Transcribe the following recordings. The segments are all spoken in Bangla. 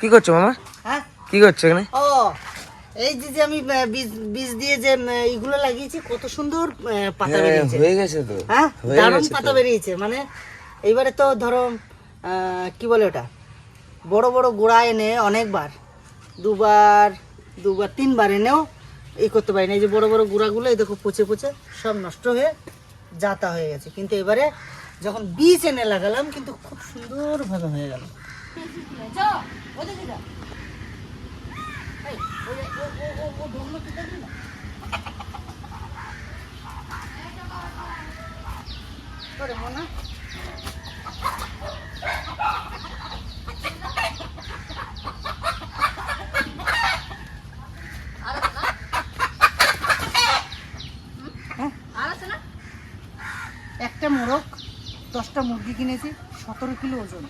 কি করছ মামা? হ্যাঁ? কি করছ এখানে? ও এই যে যে আমি বীজ বীজ দিয়ে যে এইগুলো লাগিয়েছি কত সুন্দর পাতা বেরিয়েছে। হয়ে গেছে তো। হ্যাঁ? দারুণ পাতা বেরিয়েছে। মানে এইবারে তো ধরো কি বলে ওটা? বড় বড় গোড়া এনে অনেকবার দুবার দুবার তিনবার এনেও এই করতে পারি না এই যে বড় বড় গুঁড়াগুলো এই দেখো পচে পচে সব নষ্ট হয়ে যাতা হয়ে গেছে। কিন্তু এবারে যখন বীজ এনে লাগালাম কিন্তু খুব সুন্দরভাবে হয়ে গেল। একটা মোরগ দশটা মুরগি কিনেছি সতেরো কিলো ওজন।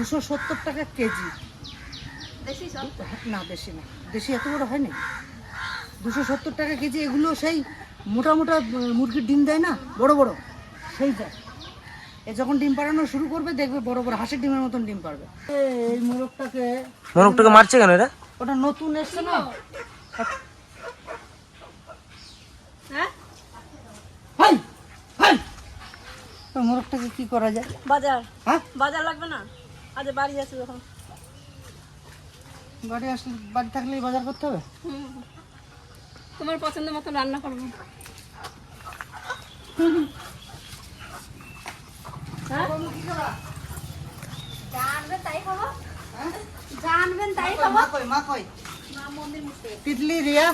দুশো সত্তর টাকা কেজি। না বেশি না। দেশি এত বড় হয়নি। দুশো সত্তর টাকা কেজি এগুলো সেই মোটা মোটা মুরগির ডিম দেয় না? বড় বড়। সেই দেয়। এ যখন ডিম পাড়ানো শুরু করবে দেখবে বড় বড় হাঁসের ডিমের মতন ডিম পারবে এই মোরগটাকে মোরগটাকে মারছে কেন এটা? ওটা নতুন এসছে না? Hi hi! ওই মোরগটাকে কি করা যায়? বাজার। হ্যাঁ? বাজার লাগবে না? আজ বাড়ি আছে যখন। বাড়ি আসলে বাড়ি থাকলেই বাজার করতে হবে? তোমার পছন্দের মতো রান্না করব। জানবেন তাই জানবেন তাই কই, মা কই মা কই? তিতলি রিয়া?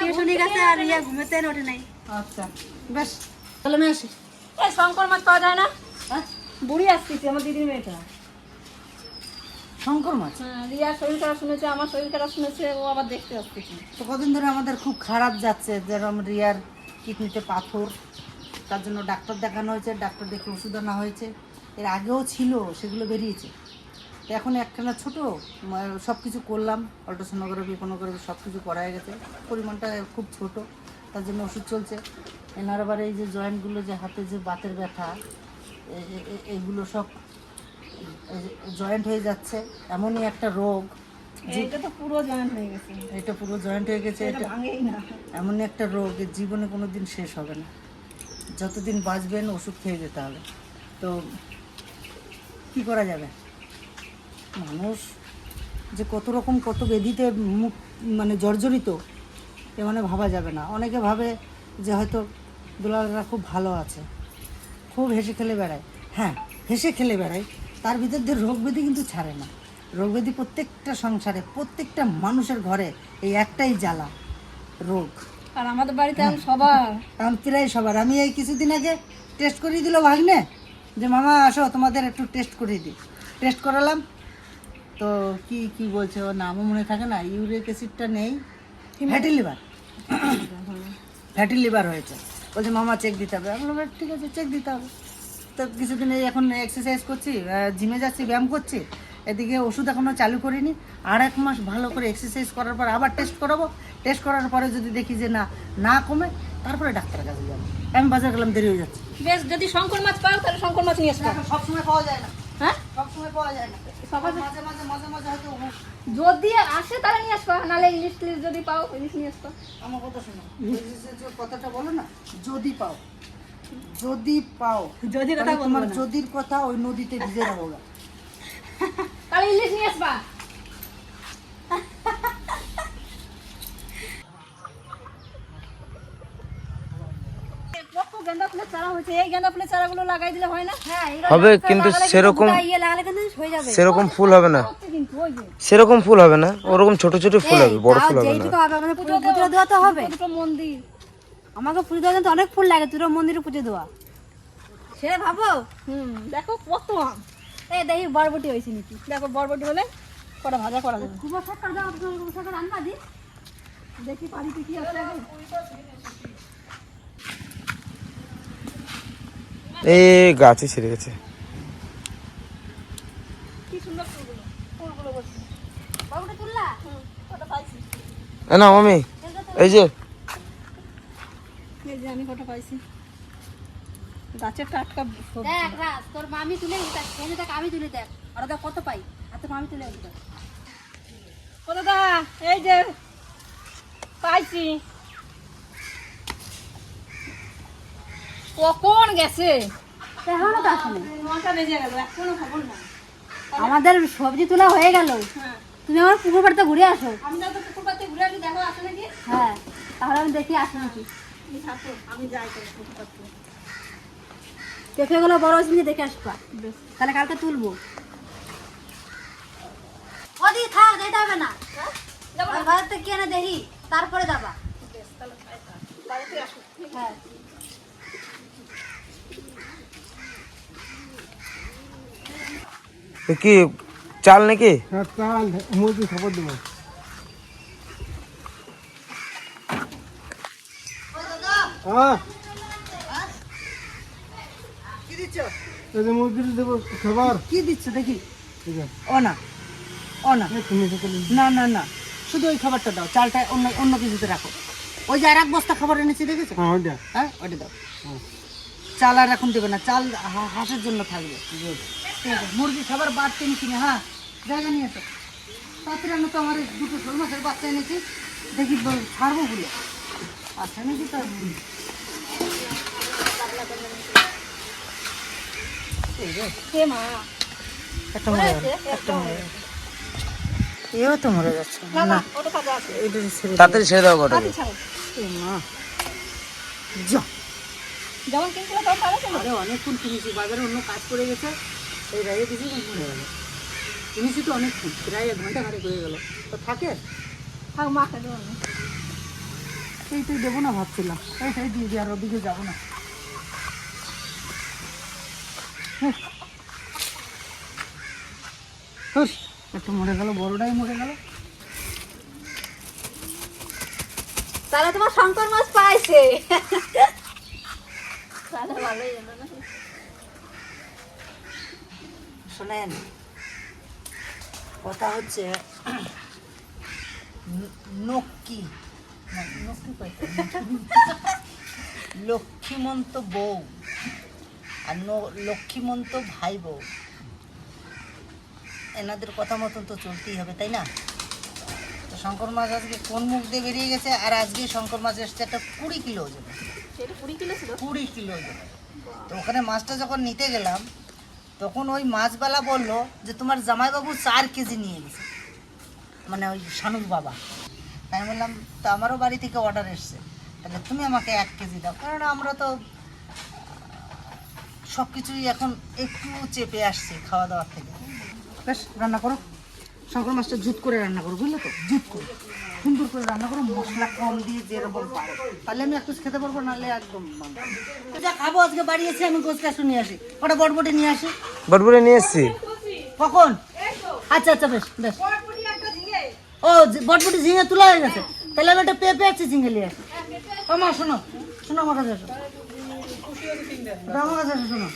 টিউশনি গেছে আর ঘুমেতে ওঠে নাই। আচ্ছা বেশ। তাহলে আমি আসি। এই শঙ্কর মাছ পাওয়া যায় না? হ্যাঁ? বুড়ি আসতেছি আমার দিদির মেয়েটা। শঙ্কর মাছ? হ্যাঁ রিয়ার শরীর খারাপ শুনেছে আমার শরীর খারাপ শুনেছে ও আবার দেখতে আসতেছে তো কদিন ধরে আমাদের খুব খারাপ যাচ্ছে যেরকম রিয়ার কিডনিতে পাথর তার জন্য ডাক্তার দেখানো হয়েছে ডাক্তার দেখে ওষুধ আনা হয়েছে। এর আগেও ছিল সেগুলো বেরিয়েছে। এখন একখানা ছোটো সব কিছু করলাম অল্ট্রাসোনোগ্রাফি কোনোগ্রাফি সব কিছু করা হয়ে গেছে। পরিমাণটা খুব ছোট তার জন্য ওষুধ চলছে। এনার আবার এই যে জয়েন্টগুলো যে হাতে যে বাতের ব্যথা এ- এ- এ- এগুলো সব জয়েন্ট হয়ে যাচ্ছে এমনই একটা রোগ এইটা তো পুরো হয়ে গেছে। এটা পুরো জয়েন্ট হয়ে গেছে এটা এমনই একটা রোগ জীবনে কোনো দিন শেষ হবে না। যতদিন বাঁচবেন ওষুধ খেয়ে যেতে হবে। তো কি করা যাবে? মানুষ যে কত রকম কত বেদিতে মুখ মানে জর্জরিত এ মানে ভাবা যাবে না। অনেকে ভাবে যে হয়তো দুলালরা খুব ভালো আছে খুব হেসে খেলে বেড়ায়। হ্যাঁ হেসে খেলে বেড়ায়। তার ভিতর দিয়ে রোগ ব্যাধি কিন্তু ছাড়ে না। রোগ ব্যাধি প্রত্যেকটা সংসারে প্রত্যেকটা মানুষের ঘরে এই একটাই জ্বালা রোগ। আর আমাদের বাড়িতে এখন সবার। কারণ প্রায় সবার। আমি এই কিছুদিন আগে টেস্ট করিয়ে দিল ভাগ্নে যে মামা আসো তোমাদের একটু টেস্ট করিয়ে দিই। টেস্ট করালাম। তো কি কি বলছে ও নামও মনে থাকে না ইউরিক অ্যাসিডটা নেই। ফ্যাটি লিভার ফ্যাটি লিভার হয়েছে। বলছে মামা চেক দিতে হবে। আমি ঠিক আছে চেক দিতে হবে। তো কিছুদিন এই এখন এক্সারসাইজ করছি জিমে যাচ্ছি ব্যায়াম করছি এদিকে ওষুধ এখনও চালু করিনি আর এক মাস ভালো করে এক্সারসাইজ করার পর আবার টেস্ট করাবো টেস্ট করার পরে যদি দেখি যে না না কমে তারপরে ডাক্তারের কাছে যাব। আমি বাজার গেলাম দেরি হয়ে যাচ্ছে। বেশ যদি শঙ্কর মাছ পাও তাহলে শঙ্কর মাছ নিয়ে আসব সবসময় পাওয়া যায় না। হ্যাঁ? সবসময় পাওয়া যায় না। মাঝে মাঝে মাঝে মাঝে হয়তো যদি আসে তাহলে নিয়ে আসব নাহলে ইলিশ টিলিশ যদি পাও ইলিশ নিয়ে আসব আমার কথা শোনো। কথাটা বলো না যদি পাও। যদি পাও যদি কথা তোমার না। যদির কথা ওই নদীতে ভিজে যাব। তাহলে ইলিশ নিয়ে আসবা। গেন্দা ফুলের চারা হয়েছে এই গেন্দা ফুলের চারাগুলো লাগাই দিলে হয় না? হ্যাঁ হবে কিন্তু সেরকম ইয়ে লাগালে কিন্তু হয়ে যাবে। সেরকম ফুল হবে না। সেরকম ফুল হবে না ওরকম ছোট ছোট ফুল হবে বড় ফুল হবে না। পুজো পুজো দেওয়া তো হবে। মন্দির। আমাকে পুজো দেওয়া কিন্তু অনেক ফুল লাগে দুটো মন্দিরে পুজো দেওয়া। সে ভাবো? হুম দেখো কত আম। এই দেখি বরবটি হয়েছে নাকি। দেখো বরবটি হলে কটা ভাজা করা যাবে সরকার দাও কুমার সরকার রান্না দি। দেখি বাড়িতে কি আছে। গাছে ছিঁড়ে গেছে। কি সুন্দর ফুলগুলো ফুলগুলো বরবটি তুললা? হুম কটা পাইছি। না মামি। এই যে। যে আমি কটা পাইছি। গাছের টাটকা দেখ তোর মামি তুলে দেখ এনে দেখ আমি তুলে দেখ। আর ওটা কত পাই? আর তো আমি চলে আসব ও দাদা এই যে পাইছি। কখন গেছে? এখনও তো আসেনি। নটা বেজে গেল এখনও খবর না আমাদের সবজি তোলা হয়ে গেল। হ্যাঁ। তুমি আমার পুকুর বাড়িতে ঘুরে আসো। আমি তো পুকুর পাড়তে ঘুরে আসি দেখো আসে নাকি? হ্যাঁ তাহলে আমি দেখি আসো নাকি। পেঁপেগুলো বড় হয়েছে দেখে আসবা। তাহলে কালকে তুলবো। ওদি থাক যেতে হবে না। থেকে কিনে দেখি তারপরে যাবা। হ্যাঁ। কি চাল নাকি? হ্যাঁ চাল মুরগি খবর দেবো। হ্যাঁ। কি দিচ্ছ? এই যে দেবো খাবার। কি দিচ্ছ দেখি। ঠিক আছে ও না ও না। না না না। শুধু ওই খাবারটা দাও চালটা অন্য অন্য কিছুতে রাখো। ওই যে আর এক বস্তা খাবার এনেছি দেখেছ? হ্যাঁ ওইটা। হ্যাঁ ওটা দাও। চাল আর এখন দেবে না চাল হাঁসের জন্য থাকবে। ঠিক আছে। মুরগি খাবার বাড়তে নিচ্ছি না হ্যাঁ। জায়গা নিয়ে এসো। তাড়াতাড়ি আমি তো আমার দুটো শোল মাছের বাচ্চা এনেছি। দেখি ছাড়বো বলে। আচ্ছা নাকি তার কে মা একটা মরে গেল একটা মরে গেল। এও তো মরে যাচ্ছে। না না ওটা কাজে আছে। এটা ছেড়ে তাড়াতাড়ি ছেড়ে দাও কটাকে মা। যা। যেমন কিনছিল তখন তাহলে ছিল আরে অনেকক্ষণ কিনেছি বাজারে অন্য কাজ করে গেছে এই গেল। কিনেছি তো অনেকক্ষণ প্রায় এক ঘণ্টা খানিক হয়ে গেল। তো থাকে? থাক না এইটাই দেবো না ভাবছিলাম। এই দিয়ে আর ওদিকে যাব না। একটা মরে গেল, বড়টাই মরে গেল। তাহলে তোমার শঙ্কর মাছ পাইছে। শোনেন, কথা হচ্ছে, নক্কি লক্ষ্মীমন্ত বউ। আর ন- লক্ষ্মীমন্ত ভাই বউ এনাদের কথা মতন তো চলতেই হবে তাই না? তো শঙ্কর মাছ আজকে কোন মুখ দিয়ে বেরিয়ে গেছে? আর আজকে শঙ্কর মাছ এসছে একটা কুড়ি কিলো ওজন কুড়ি কিলো ওজন তো ওখানে মাছটা যখন নিতে গেলাম তখন ওই মাছবালা বলল যে তোমার জামাইবাবু চার কেজি নিয়ে গেছে। মানে ওই শানুর বাবা। তাই আমি বললাম তো আমারও বাড়ি থেকে অর্ডার এসছে। তাহলে তুমি আমাকে এক কেজি দাও। কারণ আমরা তো সব কিছুই এখন একটু চেপে আসছে খাওয়া দাওয়ার থেকে। বেশ রান্না করো। শঙ্কর মাছটা জুত করে রান্না করো বুঝলে তো? জুত করে। সুন্দর করে রান্না করো মশলা কম দিয়ে যেরকম পারো। তাহলে আমি একটু খেতে পারব নাহলে একদম যা খাব আজকে বাড়ি এসে আমি গোছকাশু নিয়ে আসি। ওটা বটবটি নিয়ে আসি? বটবুড়ে নিয়ে এসছি। কখন? আচ্ছা আচ্ছা বেশ বেশ। ও বটবটি ঝিঙে তোলা হয়ে গেছে। তাহলে আমি একটা পেঁপে আছে ঝিঙে নিয়ে আসি। ও মা শোনো শোনো আমার কাছে শোনো।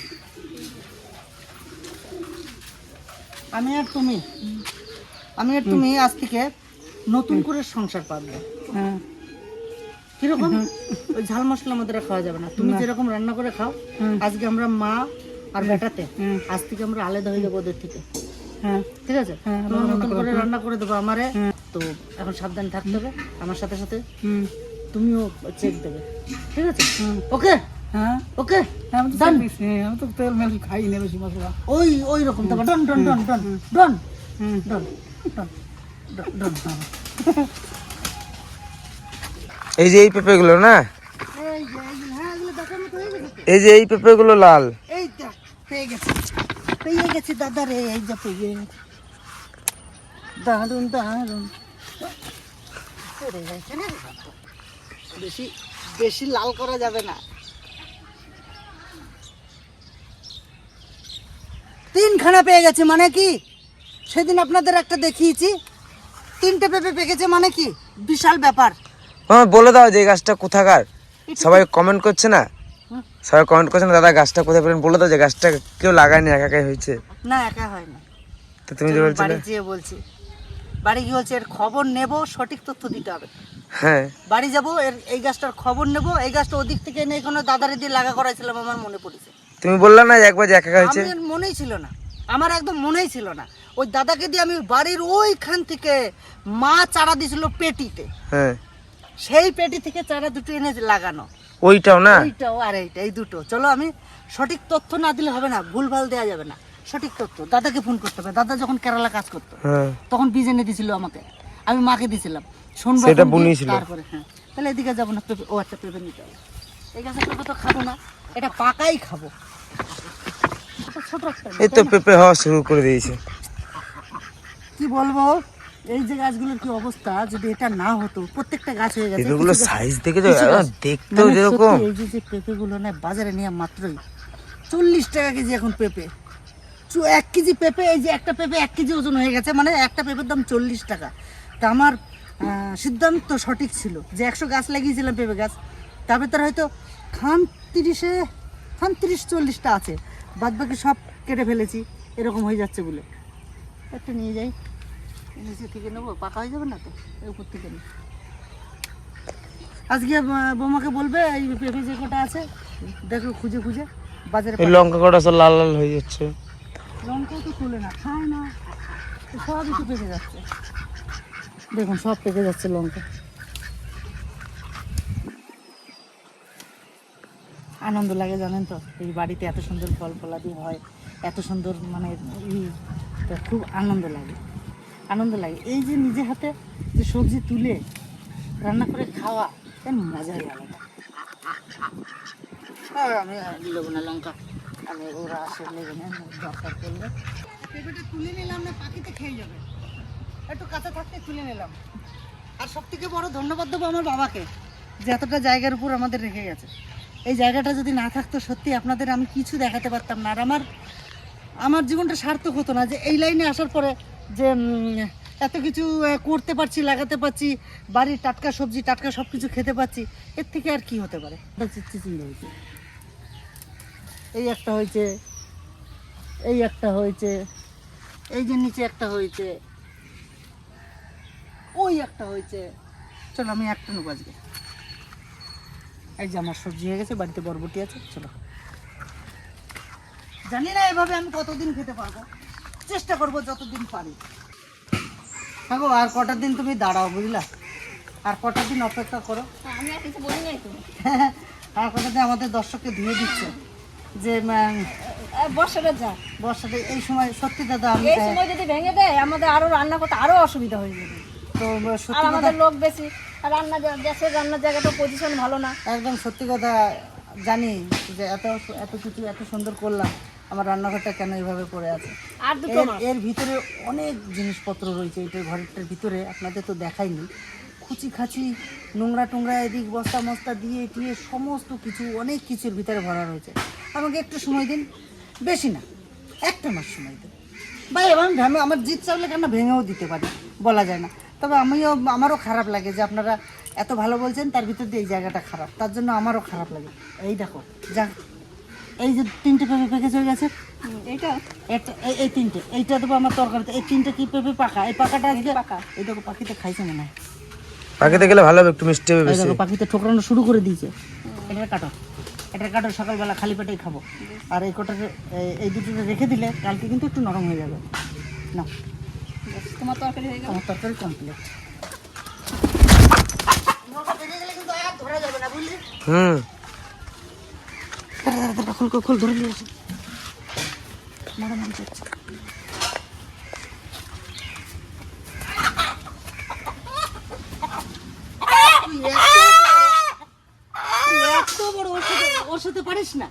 আমি আর তুমি আমি আর তুমি আজ থেকে নতুন করে সংসার পাবো। হ্যাঁ। কীরকম? ওই ঝাল মশলা আমাদের খাওয়া যাবে না। তুমি যেরকম রান্না করে খাও আজকে আমরা মা আর বেটাতে আজ থেকে আমরা আলাদা হয়ে যাব ওদের থেকে। হ্যাঁ। ঠিক আছে? তোমার মতন করে রান্না করে দেবো আমারে। তো এখন সাবধান থাকতে হবে। আমার সাথে সাথে তুমিও চেক দেবে। ঠিক আছে? ওকে হ্যাঁ? ওকে আমি তো আমি তো তেল মেল খাই না বেশি মশলা। ওই ওই রকম তারপর ডন ডন ডন ডন ডন হুম। ডন ডন ডন ডন এই যে এই পেঁপেগুলো না? এই যে এই পেঁপেগুলো লাল। এই দেখ পেয়ে গেছি। পেয়ে গেছি দাদা রে এই যে পেয়ে গেছি। দারুণ দারুণ পড়ে গেছে না রে বাবা। বেশি বেশি লাল করা যাবে না। তিনখানা পেয়ে গেছে মানে কি? সেদিন আপনাদের একটা দেখিয়েছি। তিনটে পেঁপে পেকেছে মানে কি? বিশাল ব্যাপার। হ্যাঁ বলে দাও যে এই গাছটা কোথাকার। সবাই কমেন্ট করছে না? সবাই কমেন্ট করছে না দাদা গাছটা কোথায় পেলেন? বলে দাও যে গাছটা কেউ লাগায়নি একা একাই হয়েছে। না একা হয় না তো তুমি যে বলছিলে বাড়ি যেয়ে বলছি। বাড়ি গিয়ে বলছি এর খবর নেব সঠিক তথ্য দিতে হবে। হ্যাঁ। বাড়ি যাব এর এই গাছটার খবর নেব। এই গাছটা ওদিক থেকে এনে এখানে দাদারে দিয়ে লাগা করাইছিলাম আমার মনে পড়েছে। তুমি বললা না একবার যে একা একা হয়েছে? আমার মনেই ছিল না। আমার একদম মনেই ছিল না। ওই দাদাকে দিয়ে আমি বাড়ির ওইখান থেকে মা চারা দিছিল পেটিতে। হ্যাঁ। সেই পেটি থেকে চারা দুটো এনে লাগানো। ওইটাও না? এইটাও আর এইটা এই দুটো। চলো আমি সঠিক তথ্য না দিলে হবে না ভুলভাল দেওয়া যাবে না। সঠিক তথ্য দাদাকে ফোন করতে হবে। দাদা যখন কেরালা কাজ করতো হ্যাঁ। তখন বীজ এনে দিছিল আমাকে। আমি মাকে দিছিলাম। শুনব সেটা বুনিয়েছিল। তারপরে হ্যাঁ। তাহলে এদিকে যাব না পেঁপে ও আচ্ছা পেঁপে নিতে হবে। এই গাছের পেঁপে তো খাব না এটা পাকাই খাব। এই তো পেঁপে হওয়া শুরু করে দিয়েছে। কি বলব? এই যে গাছগুলোর কি অবস্থা? যদি এটা না হতো প্রত্যেকটা গাছ হয়ে গেছে। গাছ- সাইজ দেখে তো দেখতেও মানে যেরকম। এই যে যে পেঁপেগুলো না বাজারে নেওয়া মাত্রই। চল্লিশ টাকা কেজি এখন পেঁপে। এক কেজি পেঁপে এই যে একটা পেঁপে এক কেজি ওজন হয়ে গেছে মানে একটা পেঁপের দাম চল্লিশ টাকা। তা আমার সিদ্ধান্ত সঠিক ছিল যে একশো গাছ লাগিয়েছিলাম পেঁপে গাছ। তারপরে তার হয়তো খান তিরিশে খান তিরিশ চল্লিশটা আছে। বাদ বাকি সব কেটে ফেলেছি এরকম হয়ে যাচ্ছে বলে। একটা নিয়ে যাই। নিচে থেকে নেব পাকা হয়ে যাবে না তো? এই উপর থেকে নেব। আজকে বৌমাকে বলবে এই পেঁপে যে কটা আছে দেখো খুঁজে খুঁজে বাজারে এই লঙ্কা কটা সব লাল লাল হয়ে যাচ্ছে। লঙ্কাও তো খুলে না খায় না। সবই তো পেকে যাচ্ছে। দেখুন সব পেকে যাচ্ছে লঙ্কা। আনন্দ লাগে জানেন তো? এই বাড়িতে এত সুন্দর ফল ফলাদি হয়, এত সুন্দর মানে তো খুব আনন্দ লাগে। আনন্দ লাগে। এই যে নিজে হাতে যে সবজি তুলে রান্না করে খাওয়া এর মজাই আলাদা। আর আমি না লঙ্কা আমি ওরা আসে লেগে না দরকার পড়লে। পেঁপেটা তুলে নিলাম না পাখিতে খেয়ে যাবে। একটু কাঁচা থাকতে তুলে নিলাম। আর সব থেকে বড় ধন্যবাদ দেবো আমার বাবাকে, যে এতটা জায়গার উপর আমাদের রেখে গেছে। এই জায়গাটা যদি না থাকতো সত্যি আপনাদের আমি কিছু দেখাতে পারতাম না। আর আমার আমার জীবনটা সার্থক হতো না যে এই লাইনে আসার পরে যে এত কিছু করতে পারছি, লাগাতে পারছি, বাড়ির টাটকা সবজি, টাটকা সব কিছু খেতে পারছি, এর থেকে আর কি হতে পারে? হয়েছে। এই একটা হয়েছে, এই একটা হয়েছে, এই যে নিচে একটা হয়েছে, ওই একটা হয়েছে। চলো আমি একটা নেব আজকে। এই যে আমার সবজি হয়ে গেছে বাড়িতে বরবটি আছে চলো। জানি না এভাবে আমি কতদিন খেতে পারব। চেষ্টা করব যতদিন পারি। থাকো আর কটা দিন তুমি দাঁড়াও বুঝলা? আর কটা দিন অপেক্ষা করো। আমি আর কিছু বলি নাই তো। আর কটা দিন আমাদের দর্শককে ধুয়ে দিচ্ছে। যে বর্ষাটা যা। বর্ষাতে এই সময় সত্যি দাদা আমি এই সময় যদি ভেঙে দেয় আমাদের আরও রান্না করতে আরও অসুবিধা হয়ে যাবে। তো সত্যি আমাদের লোক বেশি। রান্না গ্যাসের রান্নার জায়গাটা পজিশন ভালো না। একদম সত্যি কথা জানি যে এত এত কিছু এত সুন্দর করলাম আমার রান্নাঘরটা কেন এইভাবে পড়ে আছে? আর দুটো এর ভিতরে অনেক জিনিসপত্র রয়েছে এটার ঘরেরটার ভিতরে আপনাদের তো দেখাইনি। খুচি খাচি নোংরা টোংরা এদিক বস্তা মস্তা দিয়ে টিয়ে সমস্ত কিছু অনেক কিছুর ভিতরে ভরা রয়েছে। আমাকে একটু সময় দিন বেশি না একটা মাস সময় দিন। বা এবার আমি আমার জিত চাইলে কেন ভেঙেও দিতে পারি? বলা যায় না। তবে আমিও আমারও খারাপ লাগে যে আপনারা এত ভালো বলছেন তার ভিতর দিয়ে এই জায়গাটা খারাপ। তার জন্য আমারও খারাপ লাগে। এই দেখো যা এই যে তিনটে পেঁপে প্যাকেজ হয়ে গেছে। এইটা? এটা এই এই তিনটে। এইটা দেবো আমার তরকারিতে। এই তিনটে কি পেঁপে পাকা? এই পাকাটা আজকে পাকা। এই দেখো পাখিতে খাইছে মনে হয়। পাখিতে গেলে ভালো হবে একটু মিষ্টি হবে বেশি। দেখো পাখিতে ঠোকরানো শুরু করে দিয়েছে। এটা কাটো এটা কাটো সকালবেলা খালি পেটেই খাব। আর এই কটাকে এই- এই দুটোকে রেখে দিলে কালকে কিন্তু একটু নরম হয়ে যাবে। না তোমার তরকারি হয়ে গেল? আমার তরকারি কমপ্লিট হুম। খোল খোল, ধরে নিয়ে আসি মারামারি করছে ওর সাথে পারিস না।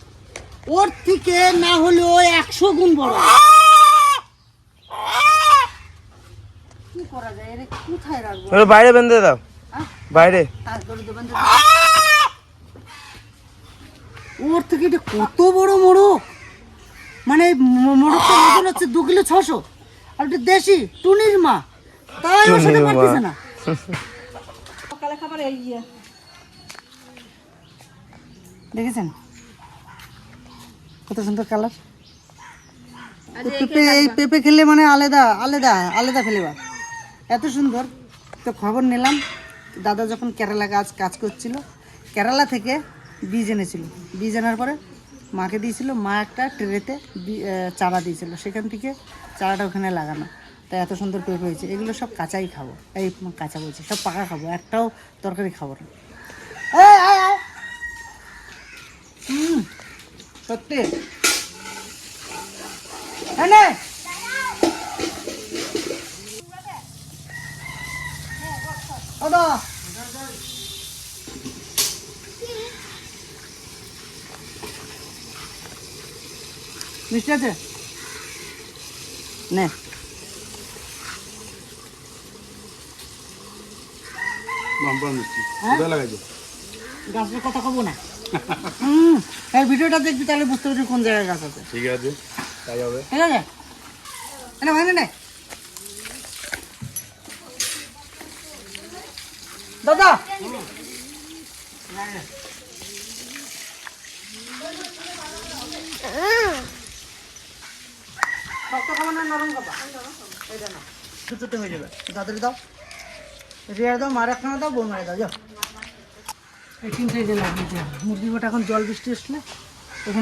ওর থেকে না হলেও একশো গুণ বড় কি করা যায় এর কোথায় রাখব ওটা বাইরে বেঁধে দাও। হ্যাঁ? বাইরে। ওর থেকে এটা কত বড় মোড়ক? মানে মোড়কটা ওজন হচ্ছে দু কিলো ছশো। আর এটা দেশি টুনির মা। তাই ওর সাথে পারতেছে না। সকালে খাবার এই ইয়ে। দেখেছেন? কত সুন্দর কালার। পেঁপে এই পেঁপে খেলে মানে আলাদা আলাদা আলাদা ফেলেবার এত সুন্দর। তো খবর নিলাম, দাদা যখন কেরালা কাজ কাজ করছিল, কেরালা থেকে বীজ এনেছিল। বীজ আনার পরে মাকে দিয়েছিল, মা একটা ট্রেতে চারা দিয়েছিল। সেখান থেকে চারাটা ওখানে লাগানো। তাই এত সুন্দর পেঁপে হয়েছে। এগুলো সব কাঁচাই খাব। এই কাঁচা বলছি, সব পাকা খাব, একটাও তরকারি খাব না। সত্যি। ওদা মিষ্টি আছে? নে। মিষ্টি। গাছের কথা কব না। হুম এই ভিডিওটা দেখবি তাহলে বুঝতে পারবি কোন জায়গায় গাছ আছে। ঠিক আছে তাই হবে। ঠিক আছে? এনে ভাই নে দাদা। হয়ে যাবে। দাও। রিয়ার দাও মার একখানা দাও বউ মারে দাও যাও। এই তিন লাগিয়ে এখন জল বৃষ্টি আসলে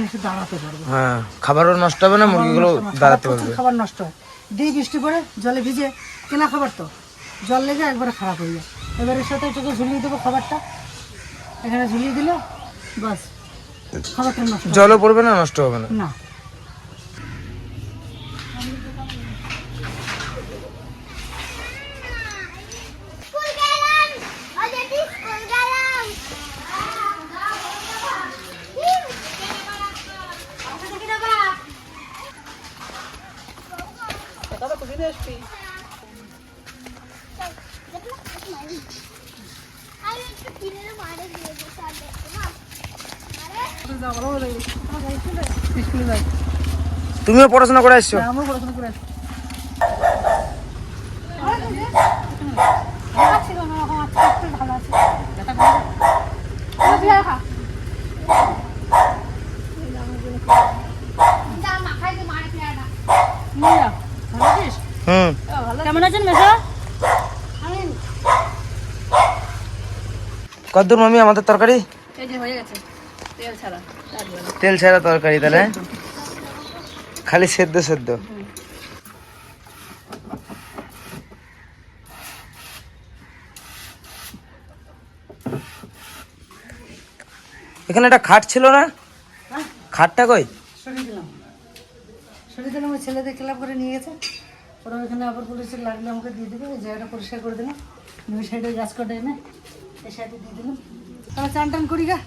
এসে দাঁড়াতে পারবে। হ্যাঁ খাবারও নষ্ট হবে না মুরগিগুলো খাবার দাঁড়াতে পারবে। খাবার নষ্ট হয়। দিয়ে বৃষ্টি পড়ে জলে ভিজে কেনা খাবার তো। জল লেগে একবারে খারাপ হয়ে যায়। এবারের সাথে চোখে ঝুলিয়ে দেবো খাবারটা। এখানে ঝুলিয়ে দিলে বাস। খাবারটা নষ্ট জলও পড়বে না নষ্ট হবে না? না স্কুল গেলাম অলরেডি স্কুল গেলাম আমি একটু কিনে মারে দিয়ে দিতে হবে স্কুলে যাই তুমিও পড়াশোনা করে আসছো? পড়াশোনা করে কেমন আছেন কদ্দূর মামি আমাদের তরকারি? হয়ে তেল ছাড়া তেল তরকারি তাহলে খালি সেদ্ধ সেদ্ধ। এখানে একটা খাট ছিল না? খাটটা কই? সরিয়ে দিলাম। সরিয়ে দিলাম ওই ছেলেদের ক্লাব করে নিয়ে গেছে। ওরা ওইখানে আবার লাগলে আমাকে দিয়ে দেবে ওই জায়গাটা পরিষ্কার করে দিলাম। ওই সাইডে গাছ কাটা এনে এই সাইডে দিয়ে দিলাম। তাহলে চান টান করি গা?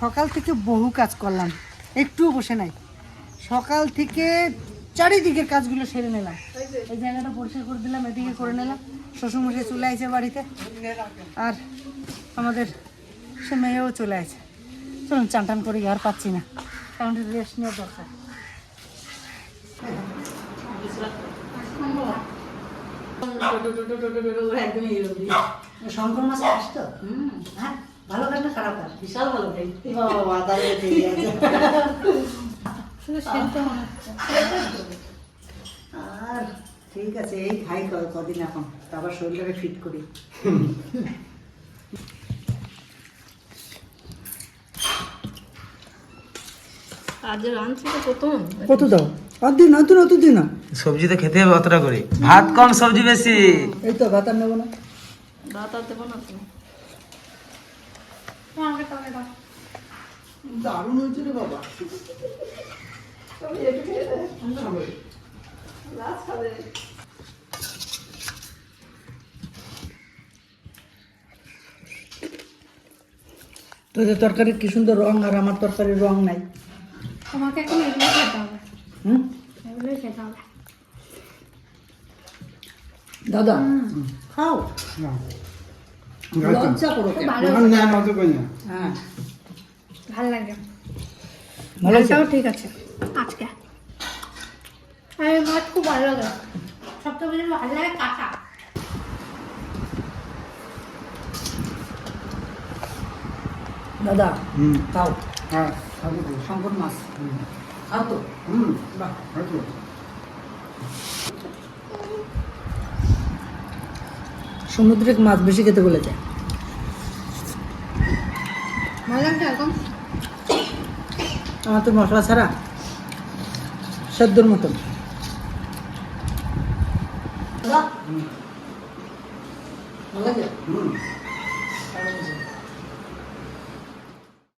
সকাল থেকে বহু কাজ করলাম একটুও বসে নাই। সকাল থেকে চারিদিকের কাজগুলো সেরে নিলাম। এই জায়গাটা পরিষ্কার করে দিলাম এদিকে করে নিলাম। শ্বশুরমশাই চলে আসে বাড়িতে। আর আমাদের সে মেয়েও চলে আসে চলুন চান টান করি আর পাচ্ছি না। কারণ রেস্ট নেওয়ার দরকার। শঙ্কর মাছ খাস তো হ্যাঁ ভালো খাস না খারাপ খাস বিশাল ভালো খাই বাবা আর ঠিক আছে এই খাই কদিন এখন। তারপর শরীরটাকে ফিট করি। কত দাও? আর দিন না। সবজি তো খেতে হবে অতটা করে। ভাত কম সবজি বেশি। এই তো ভাত আর নেব না। ভাত আর দেবো না তো। দারুণ হয়েছে রে বাবা। তোদের তরকারির কি সুন্দর রং আর আমার তরকারির রং নাই? তোমাকে এখন এগুলো খেতে হবে। হুম? খেতে হবে। দাদা খাও। লজ্জা করো না হ্যাঁ। ভালো লাগে। ভালো ঠিক আছে। আজকে। মাছ খুব ভালো লাগে। সবথেকে বেশি ভালো লাগে কাঁচা। দাদা খাও। হ্যাঁ খাব। তো শঙ্কর মাছ খাও তো। হুম বাহ। হয়তো সমুদ্রের মাছ বেশি খেতে লাগছে এখন আমার তো মশলা ছাড়া সেদ্ধর মতন দাদা, ভালো লাগে? হুম ভালো হয়েছে।